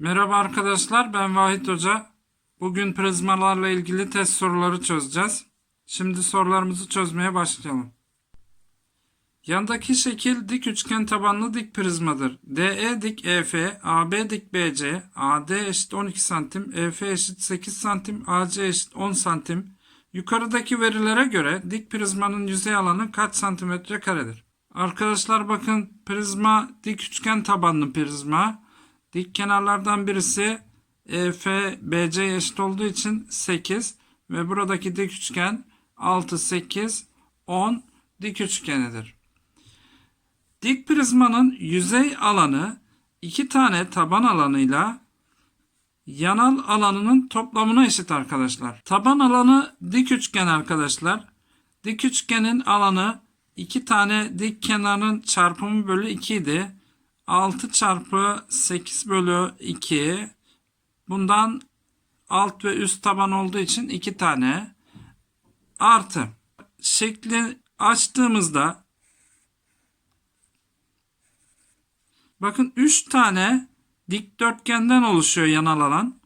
Merhaba arkadaşlar ben Vahit Hoca. Bugün prizmalarla ilgili test soruları çözeceğiz. Şimdi sorularımızı çözmeye başlayalım. Yandaki şekil dik üçgen tabanlı dik prizmadır. DE dik EF, AB dik BC, AD eşit 12 santim, EF eşit 8 santim, AC eşit 10 santim. Yukarıdaki verilere göre dik prizmanın yüzey alanı kaç santimetre karedir? Arkadaşlar bakın prizma dik üçgen tabanlı prizma. Dik kenarlardan birisi EF BC eşit olduğu için 8 ve buradaki dik üçgen 6 8 10 dik üçgenidir. Dik prizmanın yüzey alanı iki tane taban alanıyla yanal alanının toplamına eşit arkadaşlar. Taban alanı dik üçgen arkadaşlar. Dik üçgenin alanı iki tane dik kenarın çarpımı bölü 2 idi. 6 çarpı 8 bölü 2 bundan alt ve üst taban olduğu için 2 tane artı şekli açtığımızda bakın 3 tane dikdörtgenden oluşuyor yanal alan.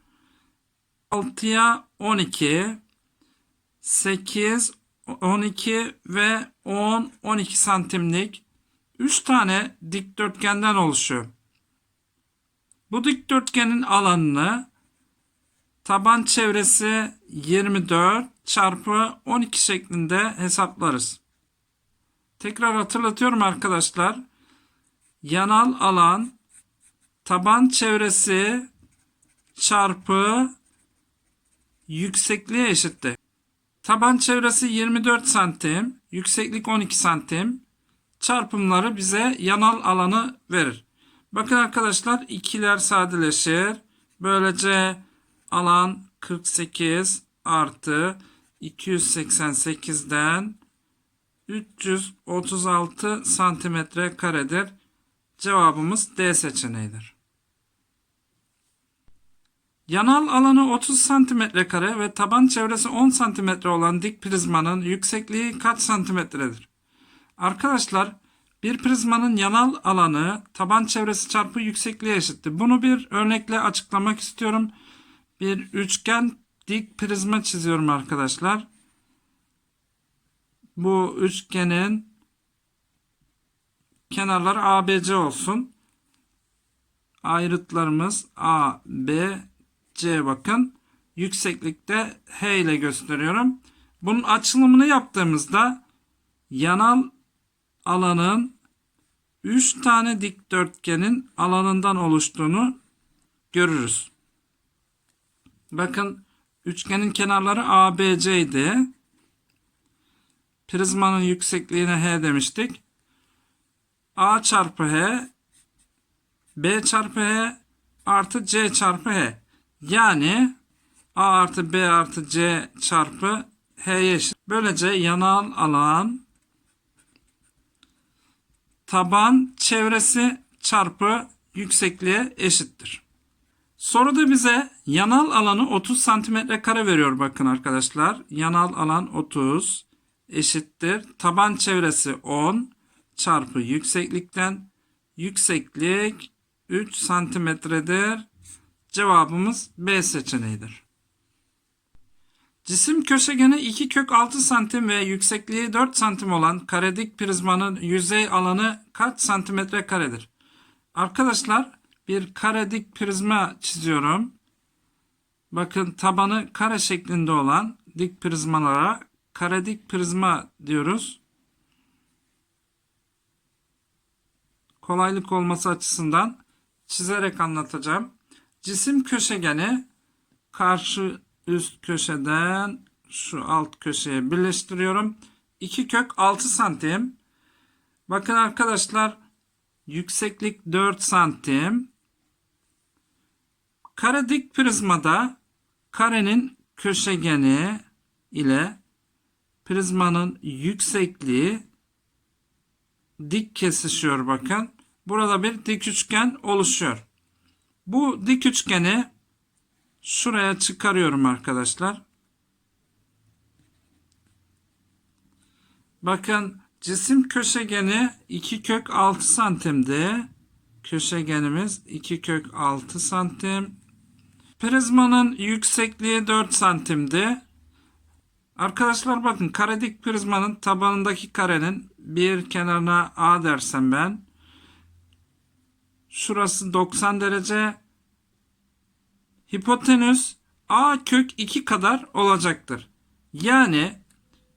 6'ya 12 8 12 ve 10 12 santimlik 3 tane dikdörtgenden oluşuyor. Bu dikdörtgenin alanını taban çevresi 24 çarpı 12 şeklinde hesaplarız. Tekrar hatırlatıyorum arkadaşlar. Yanal alan taban çevresi çarpı yüksekliğe eşittir. Taban çevresi 24 santim, yükseklik 12 santim çarpımları bize yanal alanı verir. Bakın arkadaşlar ikiler sadeleşir. Böylece alan 48 artı 288'den 336 santimetre karedir. Cevabımız D seçeneğidir. Yanal alanı 30 santimetre kare ve taban çevresi 10 santimetre olan dik prizmanın yüksekliği kaç santimetredir? Arkadaşlar bir prizmanın yanal alanı taban çevresi çarpı yüksekliği eşittir. Bunu bir örnekle açıklamak istiyorum. Bir üçgen dik prizma çiziyorum arkadaşlar. Bu üçgenin kenarları ABC olsun. Ayrıtlarımız A, B, C bakın. Yükseklikte H ile gösteriyorum. Bunun açılımını yaptığımızda yanal alanın 3 tane dikdörtgenin alanından oluştuğunu görürüz. Bakın üçgenin kenarları ABC idi. Prizmanın yüksekliğine H demiştik. A çarpı H B çarpı H artı C çarpı H. Yani A artı B artı C çarpı H'ye eşit. Böylece yanal alan taban çevresi çarpı yüksekliğe eşittir. Soruda bize yanal alanı 30 santimetre kare veriyor bakın arkadaşlar. Yanal alan 30 eşittir. Taban çevresi 10 çarpı yükseklikten yükseklik 3 santimetredir. Cevabımız B seçeneğidir. Cisim köşegeni 2 kök 6 santim ve yüksekliği 4 santim olan karedik prizmanın yüzey alanı kaç santimetre karedir? Arkadaşlar bir karedik prizma çiziyorum. Bakın tabanı kare şeklinde olan dik prizmalara karedik prizma diyoruz. Kolaylık olması açısından çizerek anlatacağım. Cisim köşegeni karşı üst köşeden şu alt köşeye birleştiriyorum. 2 kök 6 santim. Bakın arkadaşlar yükseklik 4 santim. Kare dik prizmada karenin köşegeni ile prizmanın yüksekliği dik kesişiyor bakın. Burada bir dik üçgen oluşuyor. Bu dik üçgeni şuraya çıkarıyorum arkadaşlar. Bakın cisim köşegeni 2 kök 6 santimdi. köşegenimiz 2 kök 6 santim. Prizmanın yüksekliği 4 santimdi. Arkadaşlar bakın karedik prizmanın tabanındaki karenin bir kenarına A dersem ben. Şurası 90 derece. Hipotenüs A kök 2 kadar olacaktır. Yani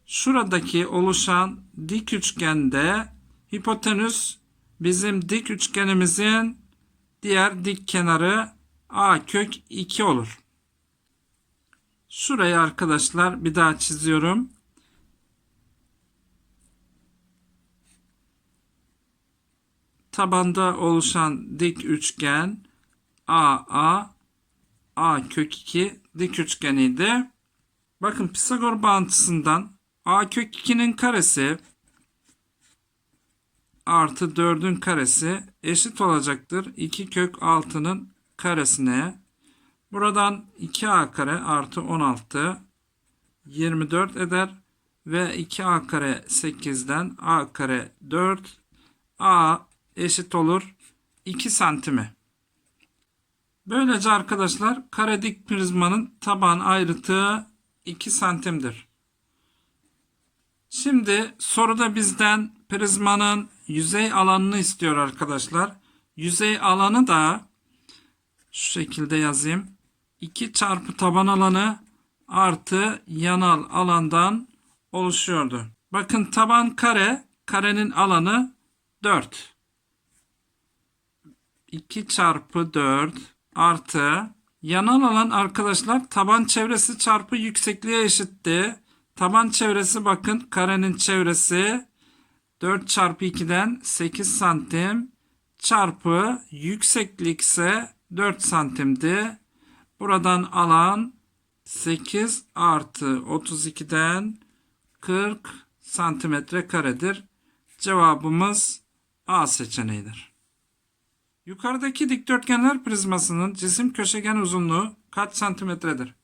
şuradaki oluşan dik üçgende hipotenüs bizim dik üçgenimizin diğer dik kenarı A kök 2 olur. Şurayı arkadaşlar bir daha çiziyorum. Tabanda oluşan dik üçgen AA A kök 2 dik üçgeniydi. Bakın Pisagor bağıntısından A kök 2'nin karesi artı 4'ün karesi eşit olacaktır. 2 kök 6'nın karesine. Buradan 2a kare artı 16 24 eder. Ve 2a kare 8'den a kare 4 a eşit olur 2 santime. Böylece arkadaşlar kare dik prizmanın taban ayrıtı 2 santimdir. Şimdi soruda bizden prizmanın yüzey alanını istiyor arkadaşlar. Yüzey alanı da şu şekilde yazayım. 2 çarpı taban alanı artı yanal alandan oluşuyordu. Bakın taban kare, karenin alanı 4. 2 çarpı 4 artı yanal alan arkadaşlar taban çevresi çarpı yüksekliğe eşitti. Taban çevresi bakın karenin çevresi 4 çarpı 2'den 8 santim çarpı yükseklik ise 4 santimdi. Buradan alan 8 artı 32'den 40 santimetre karedir. Cevabımız A seçeneğidir. Yukarıdaki dikdörtgenler prizmasının cisim köşegen uzunluğu kaç santimetredir?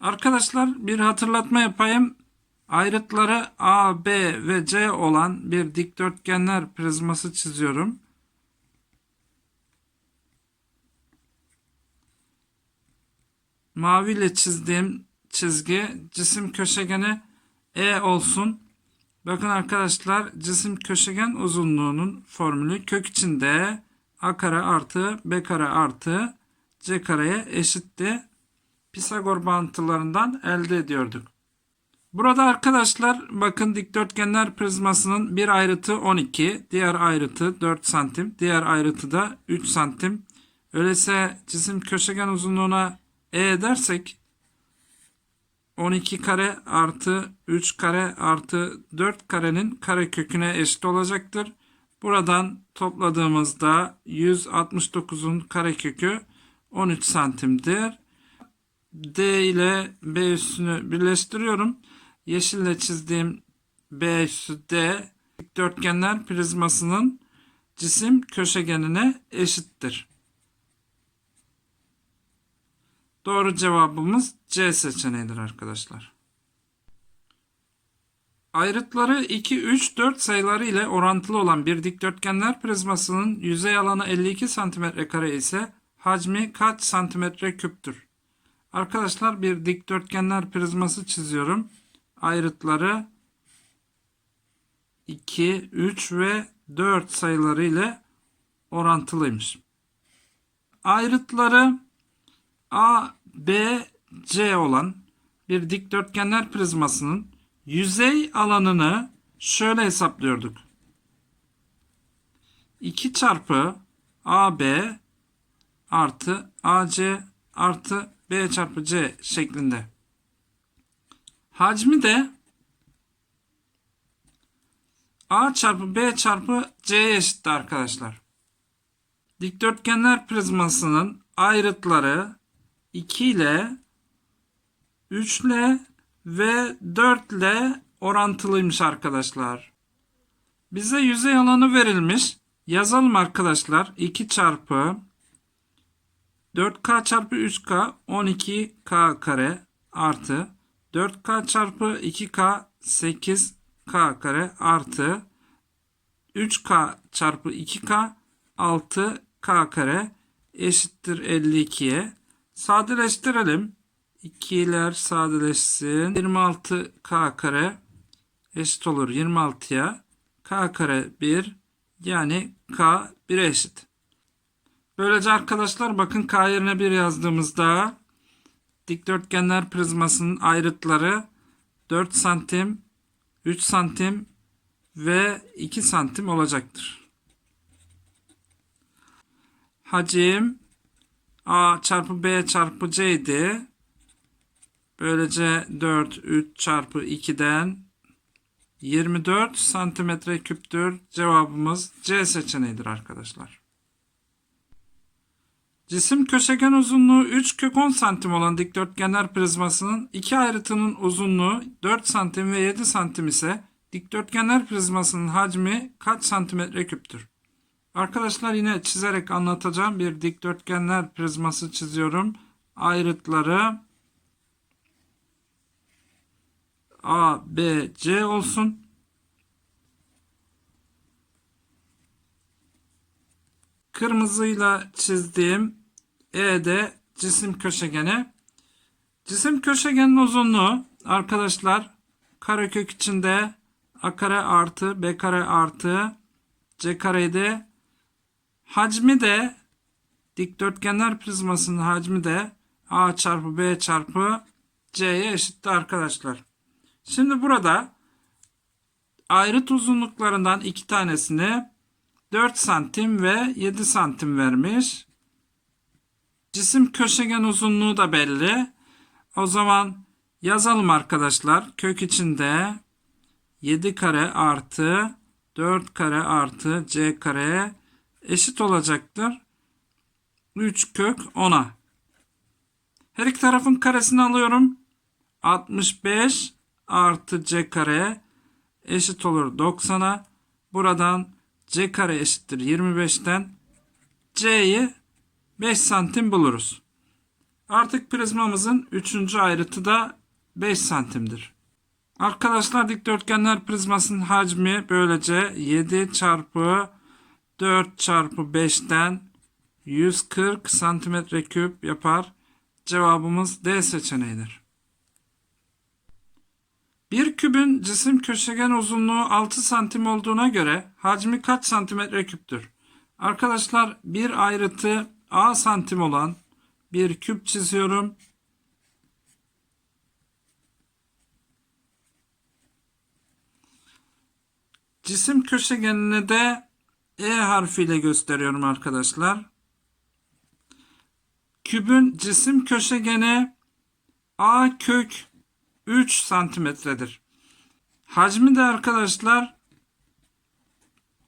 Arkadaşlar bir hatırlatma yapayım. Ayrıtları A, B ve C olan bir dikdörtgenler prizması çiziyorum. Maviyle çizdiğim çizgi cisim köşegeni E olsun. Bakın arkadaşlar cisim köşegen uzunluğunun formülü kök içinde A kare artı B kare artı C kareye eşitti. Pisagor bağıntılarından elde ediyorduk. Burada arkadaşlar bakın dikdörtgenler prizmasının bir ayrıtı 12, diğer ayrıtı 4 santim, diğer ayrıtı da 3 santim. Öyleyse cisim köşegen uzunluğuna E dersek 12 kare artı 3 kare artı 4 karenin kare köküne eşit olacaktır. Buradan topladığımızda 169'un kare kökü 13 santimdir. D ile B üssünü birleştiriyorum. Yeşille çizdiğim B üssü D dikdörtgenler prizmasının cisim köşegenine eşittir. Doğru cevabımız C seçeneğidir arkadaşlar. Ayrıtları 2, 3, 4 sayıları ile orantılı olan bir dikdörtgenler prizmasının yüzey alanı 52 cm kare ise hacmi kaç santimetre küptür? Arkadaşlar bir dikdörtgenler prizması çiziyorum. Ayrıtları 2, 3 ve 4 sayıları ile orantılıymış. Ayrıtları A, B, C olan bir dikdörtgenler prizmasının yüzey alanını şöyle hesaplıyorduk. 2 çarpı AB artı AC artı B çarpı C şeklinde. Hacmi de A çarpı B çarpı C'ye eşitti arkadaşlar. Dikdörtgenler prizmasının ayrıtları 2 ile 3 ile ve 4 ile orantılıymış arkadaşlar. Bize yüzey alanı verilmiş. Yazalım arkadaşlar. 2 çarpı 4K çarpı 3K 12K kare artı 4K çarpı 2K 8K kare artı 3K çarpı 2K 6K kare eşittir 52'ye. Sadeleştirelim. 2'ler sadeleşsin. 26K kare eşit olur 26'ya. K kare 1 yani K 1'e eşit. Böylece arkadaşlar bakın K yerine 1 yazdığımızda dikdörtgenler prizmasının ayrıtları 4 santim, 3 santim ve 2 santim olacaktır. Hacim A çarpı B çarpı C idi. Böylece 4 3 çarpı 2'den 24 santimetre küptür. Cevabımız C seçeneğidir arkadaşlar. Cisim köşegen uzunluğu 3 kök 10 santim olan dikdörtgenler prizmasının iki ayrıtının uzunluğu 4 santim ve 7 santim ise dikdörtgenler prizmasının hacmi kaç santimetre küptür? Arkadaşlar yine çizerek anlatacağım. Bir dikdörtgenler prizması çiziyorum. Ayrıtları A, B, C olsun. Kırmızıyla çizdiğim E'de cisim köşegeni. Cisim köşegenin uzunluğu arkadaşlar karekök içinde A kare artı B kare artı C kareydi. Hacmi de dikdörtgenler prizmasının hacmi de A çarpı B çarpı C'ye eşitti arkadaşlar. Şimdi burada ayrıt uzunluklarından iki tanesini 4 santim ve 7 santim vermiş. Cisim köşegen uzunluğu da belli. O zaman yazalım arkadaşlar. Kök içinde 7 kare artı 4 kare artı c kare eşit olacaktır. 3 kök 10'a. Her iki tarafın karesini alıyorum. 65 artı c kare eşit olur 90'a. Buradan c kare eşittir 25'ten c'yi 5 santim buluruz. Artık prizmamızın 3. ayrıtı da 5 santimdir. Arkadaşlar dikdörtgenler prizmasının hacmi böylece 7 çarpı 4 çarpı 5'ten 140 santimetre küp yapar. Cevabımız D seçeneğidir. Bir kübün cisim köşegen uzunluğu 6 santim olduğuna göre hacmi kaç santimetre küptür? Arkadaşlar bir ayrıtı A santim olan bir küp çiziyorum. Cisim köşegenini de E harfiyle gösteriyorum arkadaşlar. Kübün cisim köşegeni A kök 3 santimetredir. Hacmi de arkadaşlar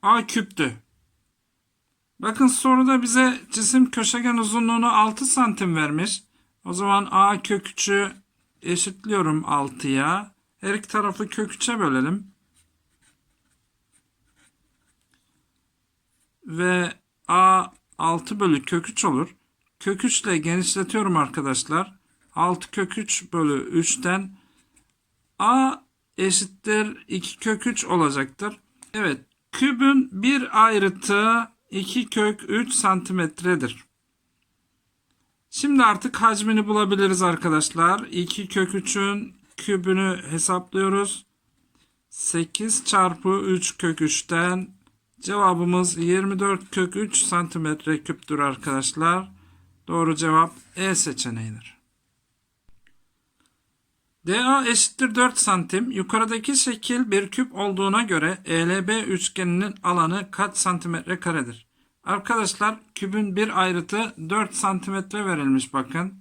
A küptü. Bakın soruda bize cisim köşegen uzunluğunu 6 santim vermiş. O zaman A kök 3'ü eşitliyorum 6'ya. Her iki tarafı kök 3'e bölelim. Ve A 6 bölü kök 3 olur. Kök 3 ile genişletiyorum arkadaşlar. 6 kök 3 bölü 3'ten A eşittir 2 kök 3 olacaktır. Evet kübün bir ayrıtı 2 kök 3 santimetredir. Şimdi artık hacmini bulabiliriz arkadaşlar. 2 kök 3'ün kübünü hesaplıyoruz. 8 çarpı 3 kök 3'ten cevabımız 24 kök 3 santimetre küptür arkadaşlar. Doğru cevap E seçeneğidir. DA eşittir 4 santim. Yukarıdaki şekil bir küp olduğuna göre ELB üçgeninin alanı kaç santimetre karedir? Arkadaşlar kübün bir ayrıtı 4 santimetre verilmiş bakın.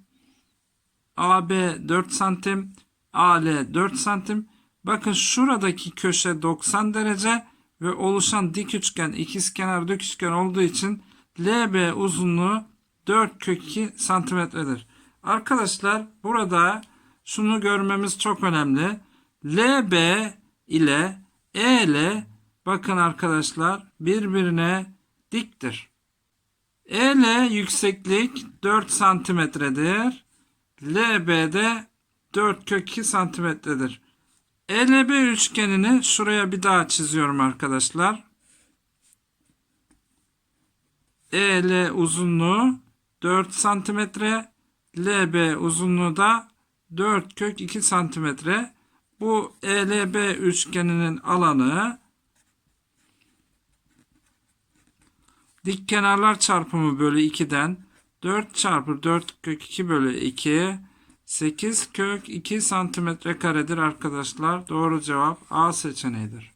AB 4 santim, AL 4 santim. Bakın şuradaki köşe 90 derece ve oluşan dik üçgen ikizkenar dik üçgen olduğu için LB uzunluğu 4 kök 2 santimetredir. Arkadaşlar burada şunu görmemiz çok önemli. LB ile EL bakın arkadaşlar birbirine diktir. EL yükseklik 4 santimetredir. LB de 4 kök 2 santimetredir. ELB üçgenini şuraya bir daha çiziyorum arkadaşlar. EL uzunluğu 4 santimetre. LB uzunluğu da 4 kök 2 santimetre. Bu ELB üçgeninin alanı dik kenarlar çarpımı bölü 2'den 4 çarpı 4 kök 2 bölü 2 8 kök 2 santimetre karedir arkadaşlar. Doğru cevap A seçeneğidir.